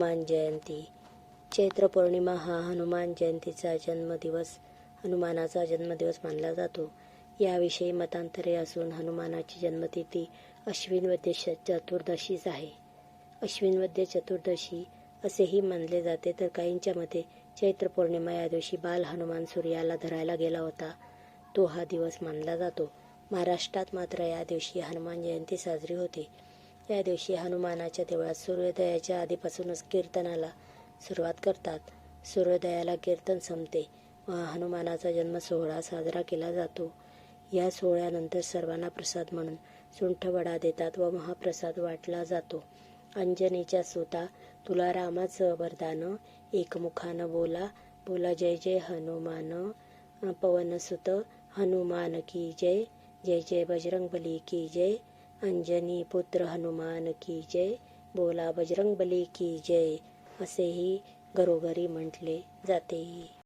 हनुमान जयंती. चैत्र पौर्णिमा हा हनुमान जयंतीचा जन्मदिवस हनुमानाचा जन्मदिवस मानला जातो. याविषयी मतांतरे असून हनुमानाची जन्मतिथी अश्विन वद्य श- चतुर्दशीच आहे. अश्विन वद्य चतुर्दशी असेही मानले जाते. तर काहींच्या मते चैत्र पौर्णिमा या दिवशी बाल हनुमान सूर्याला धरायला गेला होता. तो हा दिवस मानला जातो. महाराष्ट्रात मात्र या दिवशी हनुमान जयंती साजरी होते. या दिवशी हनुमानाच्या देवळात सूर्योदयाच्या आधीपासूनच कीर्तनाला सुरुवात करतात. सूर्योदयाला कीर्तन संपते. व हनुमानाचा जन्म सोहळा साजरा केला जातो. या सोहळ्यानंतर सर्वांना प्रसाद म्हणून सुंठवडा देतात व महाप्रसाद वाटला जातो. अंजनीच्या सुता तुला रामाचं वरदान एकमुखानं बोला बोला जय जय हनुमान पवनसुत हनुमान की जय जय जय बजरंग बली की जय अंजनी पुत्र हनुमान की जय बोला बजरंग बली की जय असेही घरोघरी म्हटले जाते.